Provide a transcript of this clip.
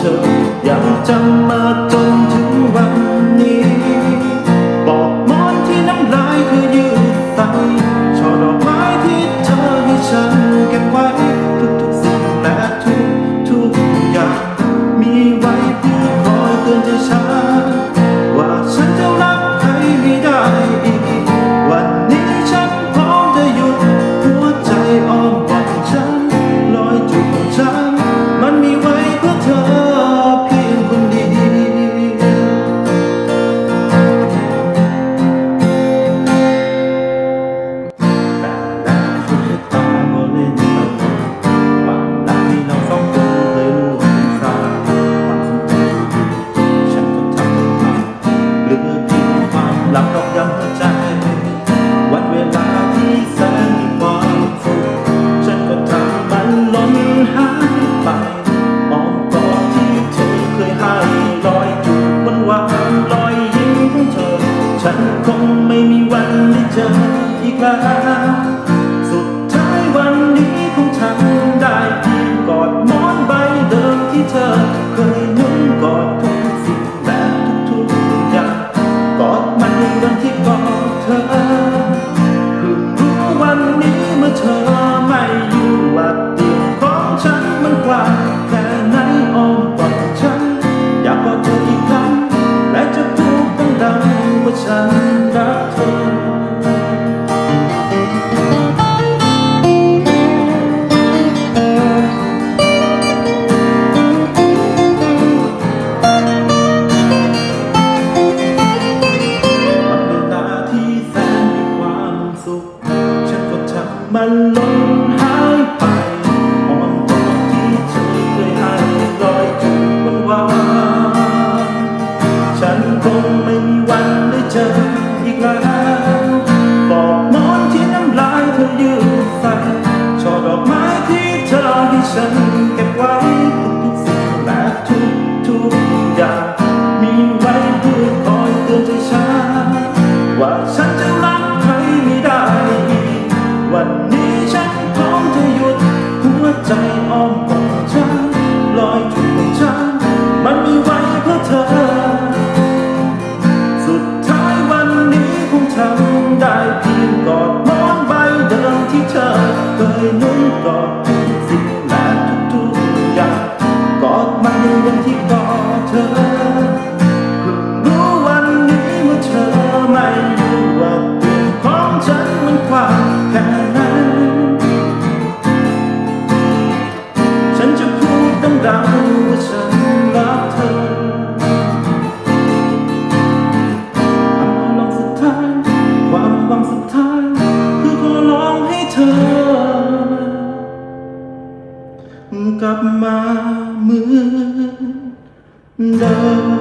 ธอยังจำมา กล้วสุดท้ายวันนี้ของฉันได้เพียงกอดหมอนใบเดิมที่เธอ เคยนุ่งกอดทุกสิ่งและทุกๆอย่างกอดมันในวันที่กอดเธอเพิ่งรู้วันนี้เมื่อเธอไม่อยู่ว่าเตียงของฉันมันกว้างแค่ไหนอ้อมกอดฉัน อยากกอดเธออีกครั้งและจะพูดดังๆว่าฉันรักเธอ ทำ ใจอ้อมกอดฉันลอยจูบฉัน มันมีไว้เพื่อเธอ สุดท้ายวันนี้คงทำได้เพียงกอดหมอนใบเดิมที่เธอเคยนุ่งกอดทุกสิ่งและทุกๆอย่างกอดมันในวันที่กอดเธอเพิ่งรู้วันนี้เมื่อเธอไม่อยู่ว่าเตียงของฉันมันกว้างแค่ ลับมาเหมือนเดิม